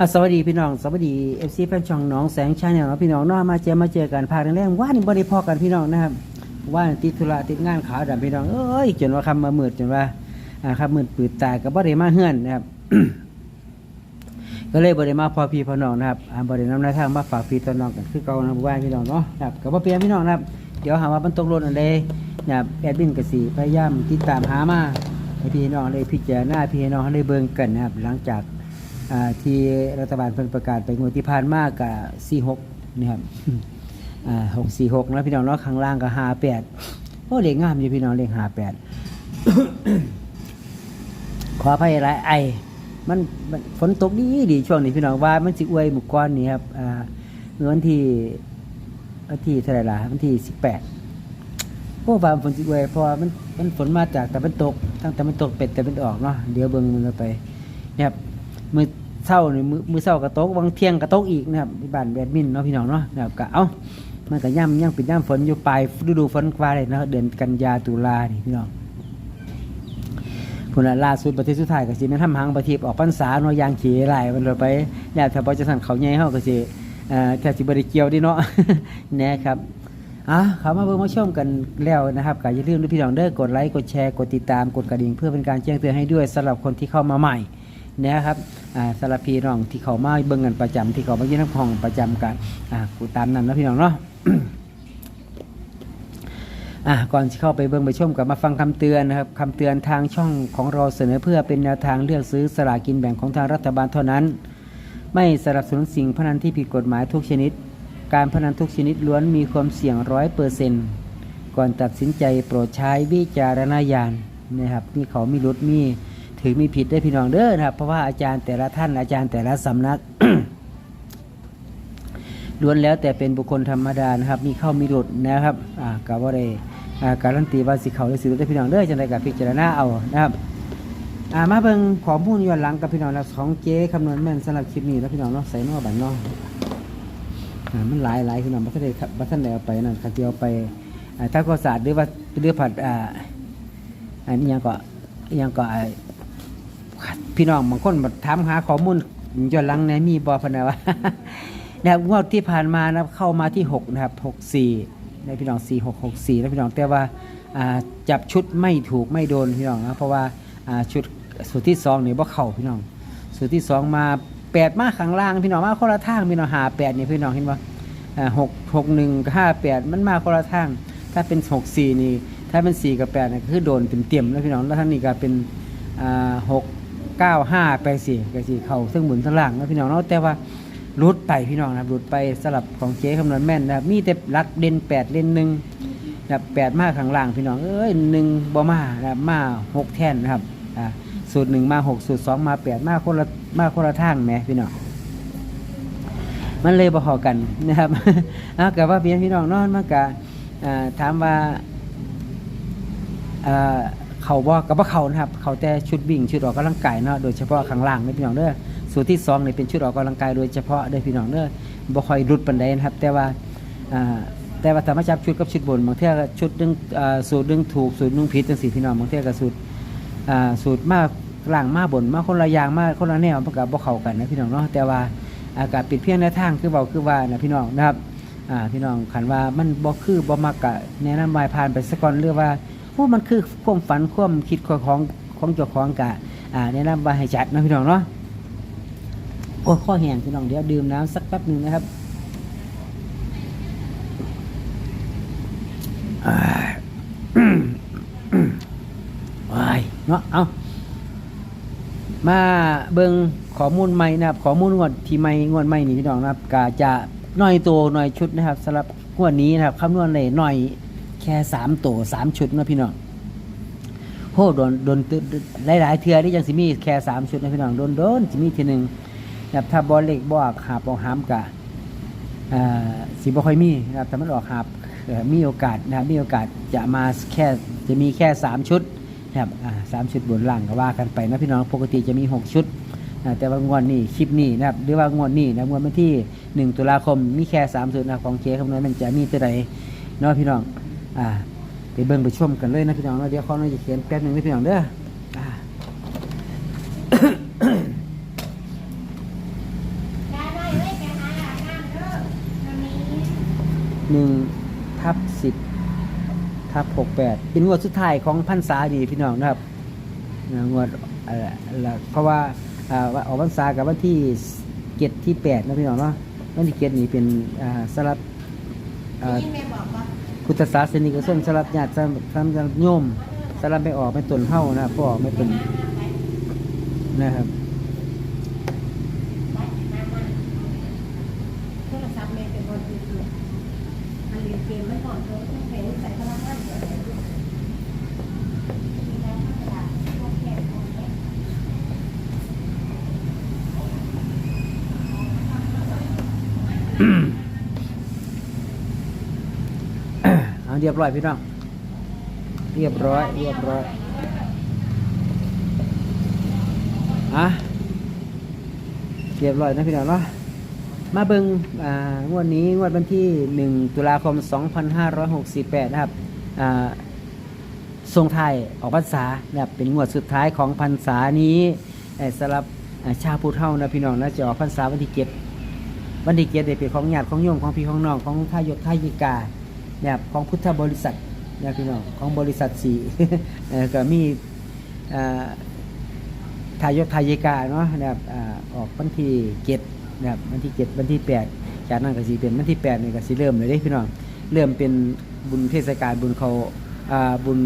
อะสวัสดีพี่น้องสวัสดีเอฟซีแฟนช่องน้องแสงชาแนลเนาะพี่น้องเนาะมาเจอมาเจอกันภาคแรกๆว่านี่บ่ได้พอกันพี่น้องนะครับว่าติดธุระติดงานขาวดำพี่น้องเอ้ยจนว่าคำมามืดจนว่าอ่าครับมืดปืดตาก็บ่ได้มาเฮือนนะครับ ก็เลยบ่ได้มาพอพี่พอน้องนะครับอ่าบ่ได้นำแนทางมาฝากพี่ตอนน้องกันคือเก่านะบ่ว่าพี่น้องเนาะครับก็บ่เปลี่ยนพี่น้องนะครับ เดี๋ยวหาว่ามันตกหล่นอันใดนะครับแอดมินก็สิพยายามติดตามหามาให้พี่น้องได้พิจารณาพี่น้องได้เบิ่งกันนะครับ หลังจาก ที่รัฐบาลเพิ่นประกาศไปงวดที่ผ่านมากับ46นะครับอ่า646นะพี่น้องเนาะข้างล่างก็58โอ้เลขงามอยู่พี่น้องเลข58ขออภัยหลายไอมันฝนตกดีดีช่วงนี้พี่น้องว่ามันสิอวยหมู่ก้อนนี้ครับเมื่อวันที่วันที่เท่าไหร่ล่ะวันที่18โอ้ว่าฝนสิอวยเพราะมันมันฝนมาจากแต่มันตกตั้งแต่มันตกเป็ดแต่มันออกเนาะเดี๋ยวเบิ่งมันไปนะครับ มือเศร้านี่มือมือเศร้ากระตกวังเที่ยงกระตกอีกนะครับที่บ้านแบดมินเนาะพี่น้องเนาะนะครับกะเอ้ามันก็ย่ำยังเป็นย่ำฝนอยู่ปลายฤดูฝนกว่าเลยนะเดือนกันยาตุลานี่พี่น้องพุ่นละล่าสุดประเทศสุดท้ายก็สิแม่นทำหางประทีปออกพรรษาเนาะยางขี่หลมันเลยไปแล้วถ้าบ่จะสั่นเขาใหญ่เฮาก็สิเอ่อแทบสิบ่ได้เกี่ยวดิเนาะนะครับอะเขามาเบิ่งมาชมกันแล้วนะครับก็อย่าลืมด้วยพี่น้องเด้อกดไลค์กดแชร์กดติดตามกดกระดิ่งเพื่อเป็นการแจ้งเตือนให้ด้วยสำหรับคนที่เข้ามาใหม่ นะครับสารพีน้องที่เขามาเบิ่งกันประจำที่เขามายื่นน้ำพองประจำกันอ่ากูตามนั้นนะพี่น้องเนาะอะก่อนที่เข้าไปเบิ่งไปชมกับมาฟังคำเตือนนะครับคำเตือนทางช่องของเราเสนอเพื่อเป็นแนวทางเลือกซื้อสลากินแบ่งของทางรัฐบาลเท่านั้น ไม่สนับสนุนสิ่งพนันที่ผิดกฎหมายทุกชนิด การพนันทุกชนิดล้วนมีความเสี่ยงร้อยเปอร์เซ็นต์ก่อนตัดสินใจโปรดใช้วิจารณญาณนะครับมีเขามีรุดมี ถือมีผิดได้พี่น้องเด้อนะครับ เพราะว่าอาจารย์แต่ละท่านอาจารย์แต่ละสำนักล้วนแล้วแต่เป็นบุคคลธรรมดานะครับ มีเข้ามีหลุดนะครับอ่ากับว่าได้อ่าการันตีว่าสิเขาได้สิรุดได้พี่น้องเด้อจังไดกับพิจารณาเอานะครับอ่ามาเบิ่งข้อมูลย้อนหลังกับพี่น้องแล้วของเจ๊คำนวณแม่นสำหรับคลิปนี้แล้วพี่น้องเนาะใส่นอบันเนาะอ่ามันหลายหลายพี่น้องบ่ทันได้บ่ทันได้เอาไปนั่นคันที่เอาไปอ่าถ้าก็ศาสตร์หรือว่าหรือผัดอ่าอันนี้ยังก็ยังก็ พี่น้องบางคนมาถามหาข้อมูลย้อนหลังในมีบอพนะวะนะครับงวดที่ผ่านมานะครับเข้ามาที่ 6 นะครับ 64 ในพี่น้อง 4664แล้วพี่น้องแต่ว่าจับชุดไม่ถูกไม่โดนพี่น้องนะเพราะว่าชุดสูตรที่2นี่บ่เข้าพี่น้องสูตรที่ 2 มา 8 มาข้างล่างพี่น้องมาคนละทางพี่น้องหา8นี่พี่น้องเห็นบ่อ่า6 6 1กับ58มันมาคนละทาง ถ้าเป็น64นี่ถ้าเป็น4กับ8นี่ก็คือโดนเต็มๆแล้วพี่น้องแล้วทั้งนี้ก็เป็นอ่า6 เก้าห้าไปสี่ก็สี่เข่าซึ่งหมุนทั้งหลังนะพี่น้องเนาะแต่ว่ารุดไปพี่น้องนะครับรุดไปสลับของเจ๊คำนวณแม่นนะครับมีแต่รักเด่นแปดเด่นหนึ่งนะแปดมาข้างล่างพี่น้องเอ้ยหนึ่งบ่มานะบมาหกแท่นนะครับอ่าสูตรหนึ่งมาหกสูตรสองมาแปดมาคนละมาคนละทางแหมพี่น้องมันเลยบ่พอกันนะครับเอากับว่าเพียนพี่น้องเนอนมากะอ่าถามว่าเอ่อ เขาบอกกับว่าเขานะครับ เขาแต่ชุดวิ่งชุดออกกำลังกายเนาะโดยเฉพาะข้างล่างนี่พี่น้องเด้อส่วนที่สองนี่เป็นชุดออกกำลังกายโดยเฉพาะเด้อพี่น้องเด้อบ่ค่อยรุดปันใดนะครับ แต่ว่าแต่ว่าถ้ามาจับชุดกับชุดบนบางเที่ยชุดดึงสูตรดึงถูกสูตรดึงผิดจังซี่พี่น้องบางเที่ยก็สูตรสูตรมากล่างมาบนมาคนละอย่างมาคนละแนวมันก็บ่เข้ากันนะพี่น้องเนาะแต่ว่าอากาศปิดเพียงในทางคือเว้าคือว่านะพี่น้องนะครับพี่น้องคันว่ามันบ่คือบ่มักกะแนะนำวายผ่านไปซะก่อนหรือว่า โอ้มันคือความฝันความคิดของของของเจ้าของกะอ่าแนะนำว่าให้จัดนะพี่น้องเนาะโอ้ข้อแห้งพี่น้องเดี๋ยวดื่มน้ำสักแป๊บหนึ่งนะครับว้ายเนาะเอามาเบิ่งข้อมูลใหม่นะครับข้อมูลงวดที่ใหม่งวดใหม่นี่พี่น้องนะครับกาจะน้อยตัวน้อยชุดนะครับสำหรับงวดนี้นะครับคำนวณเลยน้อย ค่สามตัวสามชุดนะพี่น้องโหโดนโดนหลายหลายๆเทือที่ยังสิมีแค่สามชุดนะพี่น้องโดนโดนสิมีทีหนึ่งแบบถ้าบอลเล็กบอกหาบออกหามกะสีบ่ค่อยมีนะครับแต่มันออกหาบมีโอกาสนะครับมีโอกาสจะมาแค่จะมีแค่3ชุดนะครับสามชุดบนหลังก็ว่ากันไปนะพี่น้องปกติจะมี6ชุดอ่าแต่ว่างวดนี้คลิปนี้นะครับหรือว่างวดนี้นะงวดวันที่ 1 ตุลาคมมีแค่3ชุดนะของเจคำนวณมันจะมีตัวใดเนาะพี่น้อง อ่าไปเบิ่งไปชมกันเลยนะพี่น้องเนาะเดี๋ยวขอหน่อยจะเขียนแป๊บหนึ่งนะพี่น้องเด้ออ่าหนึ่งทับสิบทับหกแปดเป็นงวดสุดท้ายของพันษาดีพี่น้องนะครับงวดเอ่อละเพราะว่าอ่าว่าอกพรรษากับวันที่เจ็ดที่แปดนะพี่น้องเนาะวันที่เจ็ดนี่เป็นสลับที่แม่บอกว่า พุทธศาสนิกชนสลับญาติสลับสลับโยมสลับไม่ออกไม่ตนเท่านะครับพอออกไม่เป็นนะครับโทรศัพท์แม่เป็นคนที่คืมไม่ก่อน เรียบร้อยพี่น้อง เรียบร้อย เรียบร้อยอะเรียบร้อยนะพี่น้องเนาะ มาเบิงอ่างวดนี้งวดวันที่ 1 ตุลาคม 2568 นะครับ อ่าทรงไทยออกพรรษานะครับเป็นงวดสุดท้ายของพรรษานี้เอ่อสำหรับชาวพุทธเฮานะพี่น้องนะจะออกพรรษาวันที่เจ็ดวันที่เจ็ดเนี่ยเป็นของญาติของโยมของพี่ของน้องของท่ายกท่ายิกา นะครับของพุทธบริษัทนะพี่น้องของบริษัทสี่ก็มีทายกทายิกาเนาะนะครับอ่าออกวันที่เจ็ดนะครับวันที่เจ็ดวันที่แปดจากนั้นก็สีเป็นวันที่แปดนี่ก็สีเริ่มเลยเด้พี่น้องเริ่มเป็นบุญเทศกาลบุญเขาบุญ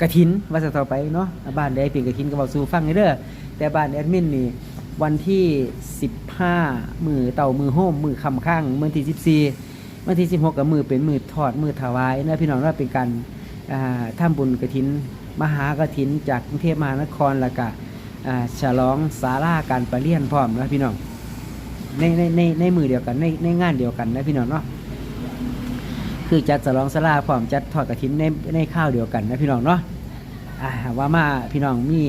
กระถินวัดต่อไปเนาะบ้านใดเป็นกระถินก็บอกสู่ฟังให้เด้อแต่บ้านแอดมินนี่วันที่ 15 มือเต่ามือโฮมมือคำข้างมือที่ 14 วันที่ 16กับมือเป็นมือทอดมือถวายนะพี่น้องว่าเป็นการอ่าทำบุญกระถิน มหากระถิน จากกรุงเทพมหานครล้วก็อ่าฉลองสาราการประเรียนพร้อมนะพี่น้องในในในในมือเดียวกันในในงานเดียวกันนะพี่น้องเนาะคือจัดฉลองสาราพร้อมจัดทอดกระถินในในข้าวเดียวกันนะพี่น้องเนาะว่ามาพี่น้องมี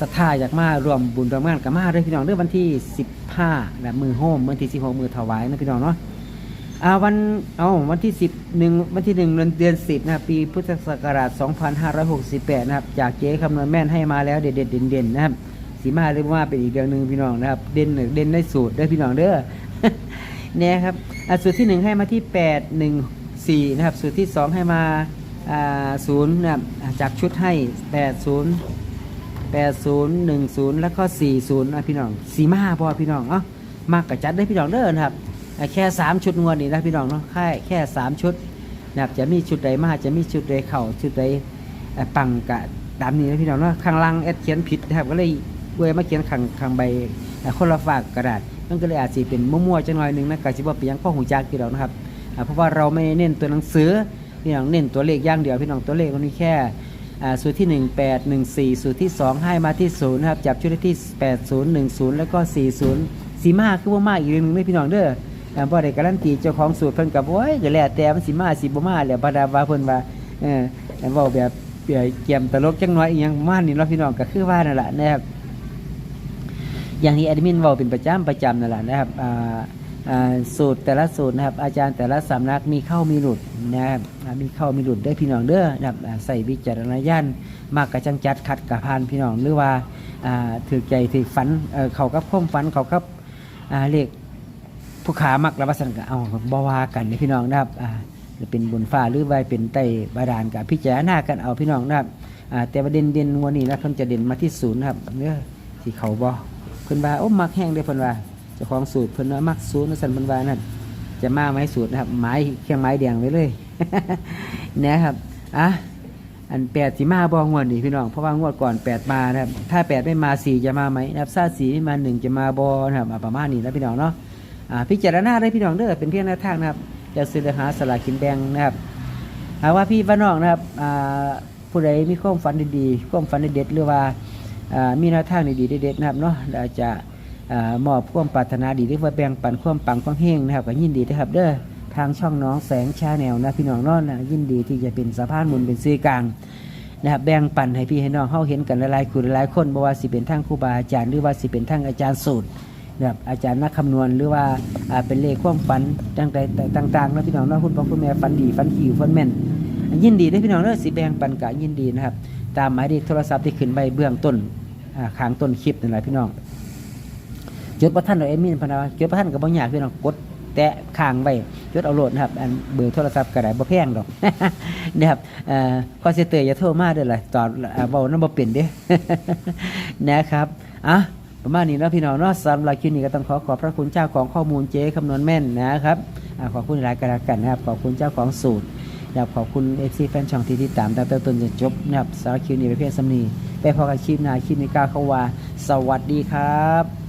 ศรัทธาอยากมารวมบุญรวมงานกับมาด้วยพี่น้องเด้วยวันที่ 15นะมือโฮมวันที่16มือถวายนะพี่น้องเนาะ อ่าวันเอาวันที่10หนึ่งวันที่หนึ่งเดือนเดือน10นะครับปีพุทธศักราช2568นะครับจากเจ๊คำนวณแม่นให้มาแล้วเด็ดเด็ดเด่นเด่นนะครับสีมาหรือว่าเป็นอีกเรื่องหนึ่งพี่น้องนะครับ เด่นเด่นได้สูตรได้พี่น้องเด้อเนี่ยครับอะสูตรที่หนึ่งให้มาที่แปดหนึ่งสี่นะครับสูตรที่สองให้มาอ่าศูนย์นะครับจากชุดให้แปดศูนย์แปดศูนย์หนึ่งศูนย์แล้วก็สี่ศูนย์นะพี่น้องสีมาพอพี่น้องเอ้ามากกระจัดได้พี่น้องเด้อนะครับ แค่สามชุดงวดนี้นะพี่น้องเนาะแค่แค่สามชุดนะครับจะมีชุดใดมาจะมีชุดใดเข่าชุดใดปังกะตามนี้นะพี่น้องเนาะข้างล่างแอดเขียนผิดนะครับก็เลยเวยมาเขียนข้างข้างใบคนละฝากกระดาษมันก็เลยอาจจะเป็นมั่วๆจังหน่อยหนึงนะกะสิบ่เป็นยังพ่อหูจักกี่ดอกนะครับเพราะว่าเราไม่เน้นตัวหนังสือพี่น้องเน้นตัวเลขอย่างเดียวพี่น้องตัวเลขมันมีแค่อ่าสูตรที่ 1 8 1 4 สูตรที่ 2 ให้มาที่0นะครับจับชุดที่ 8 0 1 0 แล้วก็ 40สีมาคือว่ามากอีกเรื่องนึงเลยพี่น้องเด้อ อ่าบ่ได้การันตีเจ้าของสูตรเพิ่นกับโอ้ยก็แล้วแต่มันสิมาสิบ่มาแล้วบาดาว่าเพิ่นว่าเออแต่เว้าแบบเอ่อเกียมตลกจังน้อยอีหยังมานี้เนาะพี่น้องก็คือว่านั่นแหละนะครับอย่างที่แอดมินเว้าเป็นประจำประจำนั่นแหละนะครับอ่าสูตรแต่ละสูตรนะครับอาจารย์แต่ละสำนักมีเข้ามีหลุดนะครับมีเข้ามีหลุดได้พี่น้องเด้อนะครับใส่วิจารณญาณมากกระจังจัดขัดกับพานพี่น้องหรือว่าถือใจถือฝันเขากับข้อมฝันเขากับอ่าเลข ผู้ขามักระบาสันก็เอาบวากันนะพี่น้องนะครับอ่าจะเป็นบนฟ้าหรือว่าเป็นใต้บาดาลกับพิจารณากันเอาพี่น้องนะครับอ่าแต่ประเด็นเด่นวันนี้นะเพิ่นจะเด่นมาที่ศูนย์นะครับเนื้อที่เขาบอเพิ่นว่าโอ้มักแห้งเด้เพิ่นว่าเจ้าของสูตรเพิ่นว่ามักสูตรนั่นสันเพิ่นว่านั่นจะมาไหมสูตรนะครับไม้เครื่องไม้แดงไว้เลยนะครับอะอันแปดสิมาบ่งวดนี่พี่น้องเพราะว่างวดก่อนแปดมานะครับถ้าแปดไม่มาสี่จะมาไหมนะครับถ้าสีไม่มาหนึ่งจะมาบ่นะครับประมาณนี้นะพี่น้องเนาะ พิจารณาได้พี่น้องเด้อเป็นเพียงแนวทางนะครับจะซื้อหาสลากกินแบ่งนะครับหาว่าพี่ว่าน้องนะครับผู้ใดมีความฝันดีๆความฝันเด็ดหรือว่ามีแนวทางดีๆเด็ดๆนะครับเนาะจะมอบความปรารถนาดีหรือว่าแบ่งปันความปังความเฮงนะครับก็ยินดีนะครับเด้อทางช่องน้องแสงชาแนลนะพี่น้องเนอนนะยินดีที่จะเป็นสะพานบุญเป็นซื้อกลางนะครับแบ่งปันให้พี่ให้น้องเฮาเห็นกันหลายๆคนหลายคนบ่ว่าสิเป็นทางครูบาอาจารย์หรือว่าสิเป็นทางอาจารย์สูตร นะครับอาจารย์นักคำนวณหรือว่าเป็นเลขความฝันต่างๆๆนะพี่น้องนาะคุณพ่อคุณแม่ฝันดีฝันหิวฝันแม่นยินดีได้พี่น้องเด้อสิแบ่งปันกะยินดีนะครับ ตามหมายเลขโทรศัพท์ที่ขึ้นไว้เบื้องต้นขางต้นคลิปนั่นแหละพี่น้องจดประท่านเราเอมินพนาจดประท่านกับบางอย่างพี่น้องกดแตะข้างไว้จดเอาโหลดนะครับอันเบอร์โทรศัพท์ก็ได้บ่แพงดอกนะครับเอ่อคอเซเตอร์อย่าโทรมาเด้อล่ะตอนอ่าเว้านํบ่เป็นเด้นะครับอะ ประมาณนี้นะพี่น้องเนาะสำหรับคลิปนี้ก็ต้องขอขอบพระคุณเจ้าของข้อมูลเจ๊คำนวณแม่นนะครับอขอบคุณหลายกันกันนะครับ ขอบคุณเจ้าของสูตรอยากขอบคุณเอฟซีแฟนช่องที่ติดตามตั้งแต่ต้นจนจบนะครับสารบคลิปนี้ไปเพียงสำนีไปพอกันคลิปหน้าคลิปนี้ก้าเข้าว่า สวัสดีครับ